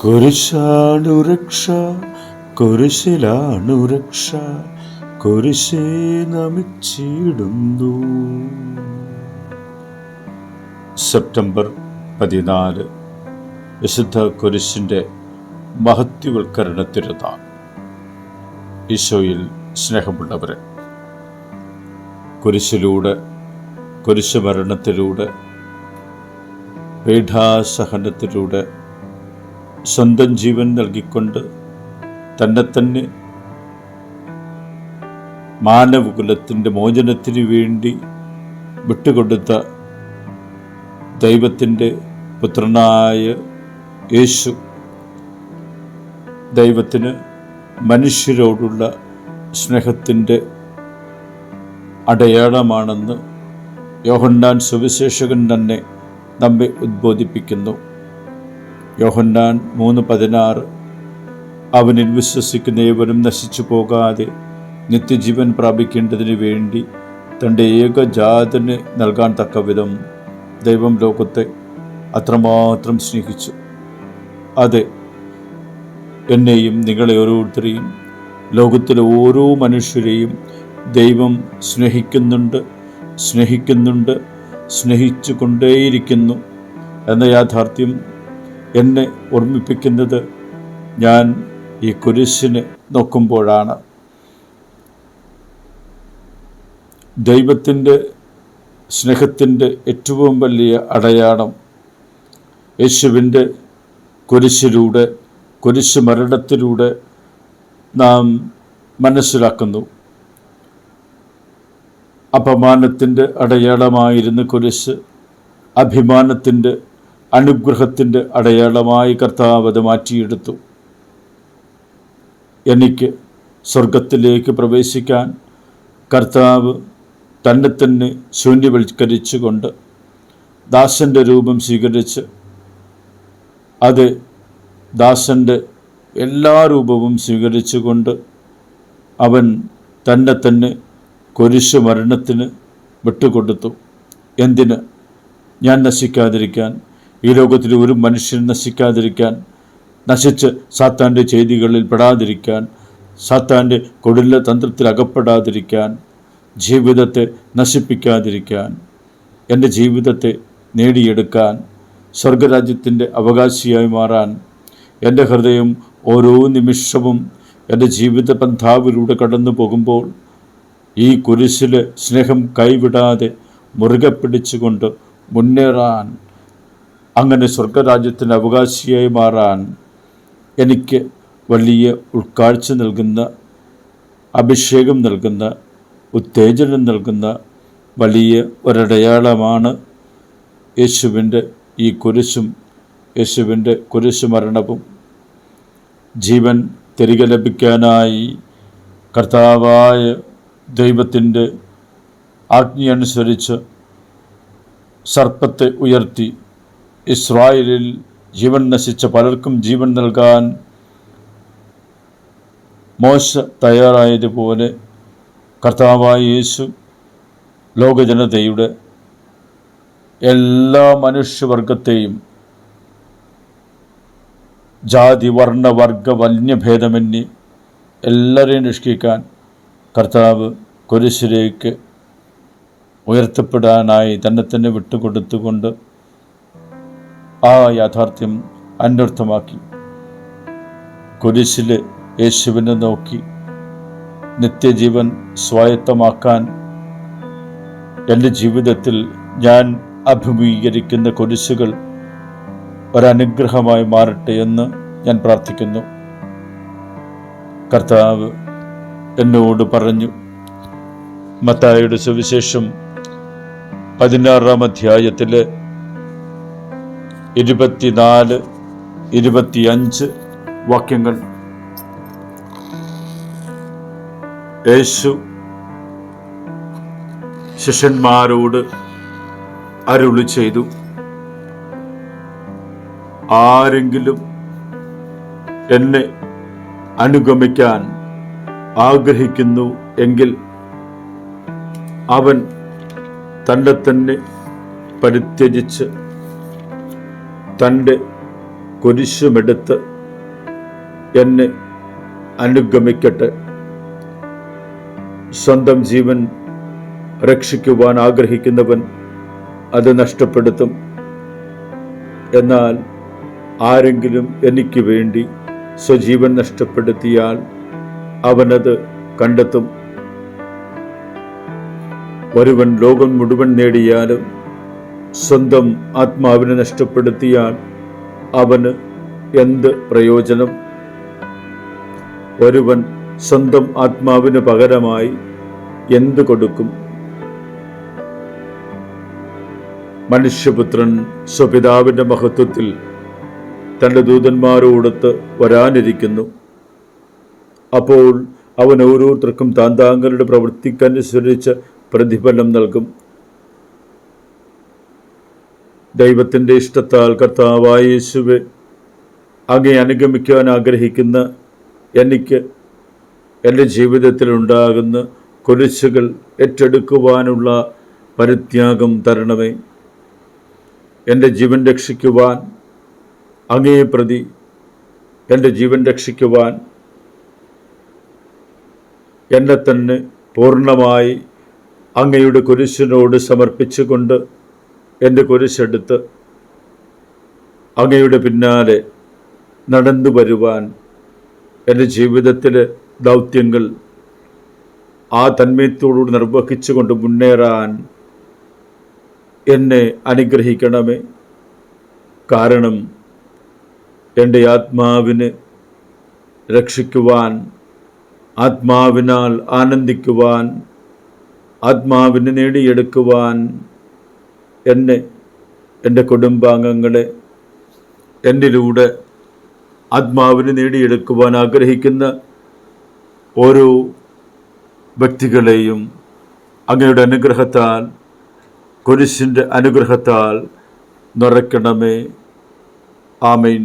കുരിശാണു രക്ഷ കുരിശിലാണു കുരിശേ നമിച്ചിടുന്നു. സെപ്റ്റംബർ പതിനാല് വിശുദ്ധ കുരിശിന്റെ മഹത്വവൽക്കരണ ഈശോയിൽ സ്നേഹമുള്ളവരെ കുരിശിലൂടെ കുരിശുമരണത്തിലൂടെ പീഠാസഹനത്തിലൂടെ സ്വന്തം ജീവൻ നൽകിക്കൊണ്ട് തന്നെ തന്നെ മാനവകുലത്തിന്റെ മോചനത്തിന് വേണ്ടി വിട്ടുകൊടുത്ത ദൈവത്തിന്റെ പുത്രനായ യേശു ദൈവത്തിന് മനുഷ്യരോടുള്ള സ്നേഹത്തിന്റെ അടയാളമാണെന്ന് യോഹന്നാൻ സുവിശേഷകൻ തന്നെ നമ്മെ ഉദ്ബോധിപ്പിക്കുന്നു. യോഹന്നാൻ മൂന്ന് പതിനാറ്. അവനിൽ വിശ്വസിക്കുന്ന ഏവരും നശിച്ചു പോകാതെ നിത്യജീവൻ പ്രാപിക്കേണ്ടതിന് വേണ്ടി തന്റെ ഏകജാതന് നൽകാൻ തക്ക വിധം ദൈവം ലോകത്തെ അത്രമാത്രം സ്നേഹിച്ചു. അതെ എന്നെയും നിങ്ങളെ ഓരോരുത്തരെയും ലോകത്തിലെ ഓരോ മനുഷ്യരെയും ദൈവം സ്നേഹിക്കുന്നുണ്ട് സ്നേഹിക്കുന്നുണ്ട് സ്നേഹിച്ചു കൊണ്ടേയിരിക്കുന്നു എന്ന യാഥാർത്ഥ്യം എന്നെ ഓർമ്മിപ്പിക്കുന്നത് ഞാൻ ഈ കുരിശിനെ നോക്കുമ്പോഴാണ്. ദൈവത്തിന്റെ സ്നേഹത്തിന്റെ ഏറ്റവും വലിയ അടയാളം യേശുവിന്റെ കുരിശിലൂടെ കുരിശ് മരണത്തിലൂടെ നാം മനസ്സിലാക്കുന്നു. അപമാനത്തിന്റെ അടയാളമായിരുന്നു കുരിശ് അഭിമാനത്തിന്റെ അനുഗ്രഹത്തിന്റെ അടയാളമായി കർത്താവ് അത് മാറ്റിയെടുത്തു. എനിക്ക് സ്വർഗത്തിലേക്ക് പ്രവേശിക്കാൻ കർത്താവ് തന്നെ തന്നെ ശൂന്യവൽക്കരിച്ചുകൊണ്ട് ദാസന്റെ രൂപം സ്വീകരിച്ച് അത് ദാസന്റെ എല്ലാ രൂപവും സ്വീകരിച്ചുകൊണ്ട് അവൻ തന്നെ തന്നെ കുരിശു മരണത്തിന് വിട്ടുകൊടുത്തു. എന്തിന്? ഞാൻ നശിക്കാതിരിക്കാൻ ഈ ലോകത്തിൽ ഒരു മനുഷ്യൻ നശിക്കാതിരിക്കാൻ നശിച്ച് സാത്താന്റെ ചെയ്തികളിൽ പെടാതിരിക്കാൻ സാത്താന്റെ കൊടില തന്ത്രത്തിൽ അകപ്പെടാതിരിക്കാൻ ജീവിതത്തെ നശിപ്പിക്കാതിരിക്കാൻ എന്റെ ജീവിതത്തെ നേടിയെടുക്കാൻ സ്വർഗരാജ്യത്തിന്റെ അവകാശിയായി മാറാൻ എന്റെ ഹൃദയം ഓരോ നിമിഷവും എന്റെ ജീവിത പന്ഥാവിലൂടെ കടന്നു പോകുമ്പോൾ ഈ കുരിശിലെ സ്നേഹം കൈവിടാതെ മുറുകെ പിടിച്ചുകൊണ്ട് മുന്നേറാൻ അങ്ങനെ സ്വർഗരാജ്യത്തിന്റെ അവകാശിയായി മാറാൻ എനിക്ക് വലിയ ഉൾക്കാഴ്ച നൽകുന്ന അഭിഷേകം നൽകുന്ന ഉത്തേജനം നൽകുന്ന വലിയ ഒരടയാളമാണ് യേശുവിന്റെ ഈ കുരിശും യേശുവിന്റെ കുരിശു മരണവും. ജീവൻ തിരികെ ലഭിക്കാനായി കർത്താവായ ദൈവത്തിന്റെ ആജ്ഞയനുസരിച്ച് സർപ്പത്തെ ഉയർത്തി ഇസ്രായേലിൽ ജീവൻ നശിച്ച പലർക്കും ജീവൻ നൽകാൻ മോശ തയ്യാറായതുപോലെ കർത്താവായ യേശു ലോകജനതയുടെ എല്ലാ മനുഷ്യവർഗത്തെയും ജാതി വർണ വർഗ വന്യഭേദമന്യേ എല്ലാവരെയും രക്ഷിക്കാൻ കർത്താവ് കുരിശിലേക്ക് ഉയർത്തപ്പെടാനായി തന്നെ തന്നെ വിട്ടുകൊടുത്തുകൊണ്ട് ആ യാഥാർത്ഥ്യം അന്വർത്ഥമാക്കി കുരിശിൽ യേശുവിനെ നോക്കി നിത്യജീവൻ സ്വായത്തമാക്കാൻ എന്റെ ജീവിതത്തിൽ ഞാൻ അഭിമുഖീകരിക്കുന്ന കുരിശുകൾ ഒരനുഗ്രഹമായി മാറട്ടെ എന്ന് ഞാൻ പ്രാർത്ഥിക്കുന്നു. കർത്താവ് എന്നോട് പറഞ്ഞു മത്തായുടെ സുവിശേഷം പതിനാറാം അധ്യായത്തിൽ ഇരുപത്തിനാല് ഇരുപത്തിയഞ്ച് വാക്യങ്ങൾ. യേശു ശിഷ്യന്മാരോട് അരുളി ചെയ്തു ആരെങ്കിലും എന്നെ അനുഗമിക്കാൻ ആഗ്രഹിക്കുന്നു എങ്കിൽ അവൻ തന്നെ തന്നെ പരിത്യജിച്ച് തന്റെ കുരിശുമെടുത്ത് എന്നെ അനുഗമിക്കട്ടെ. സ്വന്തം ജീവൻ രക്ഷിക്കുവാൻ ആഗ്രഹിക്കുന്നവൻ അത് നഷ്ടപ്പെടുത്തും. എന്നാൽ ആരെങ്കിലും എനിക്ക് വേണ്ടി സ്വജീവൻ നഷ്ടപ്പെടുത്തിയാൽ അവനത് കണ്ടെത്തും. ഒരുവൻ ലോകം മുഴുവൻ നേടിയാലും സ്വന്തം ആത്മാവിനെ നഷ്ടപ്പെടുത്തിയാൽ അവന് എന്ത് പ്രയോജനം? ഒരുവൻ സ്വന്തം ആത്മാവിന് പകരമായി എന്ത് കൊടുക്കും? മനുഷ്യപുത്രൻ സ്വപിതാവിന്റെ മഹത്വത്തിൽ തന്റെ ദൂതന്മാരോടൊത്ത് വരാനിരിക്കുന്നു. അപ്പോൾ അവൻ ഓരോരുത്തർക്കും താന്താങ്കളുടെ പ്രവൃത്തിക്കനുസരിച്ച് പ്രതിഫലം നൽകും. ദൈവത്തിന്റെ ഇഷ്ടത്താൽ കർത്താവായ യേശുവെ അങ്ങേ അനുഗമിക്കുവാൻ ആഗ്രഹിക്കുന്ന എനിക്ക് എന്റെ ജീവിതത്തിൽ ഉണ്ടാകുന്ന കുരിശുകൾ ഏറ്റെടുക്കുവാനുള്ള പരിത്യാഗം തരണമേ. എന്റെ ജീവൻ രക്ഷിക്കുവാൻ അങ്ങേ പ്രതി എന്റെ ജീവൻ രക്ഷിക്കുവാൻ എന്നെ തന്നെ പൂർണമായി അങ്ങയുടെ കുരിശിനോട് സമർപ്പിച്ചുകൊണ്ട് എന്റെ കുരിശെടുത്ത് അങ്ങയുടെ പിന്നാലെ നടന്നു വരുവാൻ എന്റെ ജീവിതത്തിലെ ദൗത്യങ്ങൾ ആ തന്മയത്തോടുകൂടി നിർവഹിച്ചുകൊണ്ട് മുന്നേറാൻ എന്നെ അനുഗ്രഹിക്കണമേ. കാരണം എന്റെ ആത്മാവിന് രക്ഷിക്കുവാൻ ആത്മാവിനാൽ ആനന്ദിക്കുവാൻ ആത്മാവിനെ നേടിയെടുക്കുവാൻ എന്നെ എന്റെ കുടുംബാംഗങ്ങളെ എന്നിലൂടെ ആത്മാവിനെ നേടിയെടുക്കുവാൻ ആഗ്രഹിക്കുന്ന ഓരോ വ്യക്തികളെയും അങ്ങയുടെ അനുഗ്രഹത്താൽ കുരിശിന്റെ അനുഗ്രഹത്താൽ നിറയ്ക്കണമേ. ആമീൻ.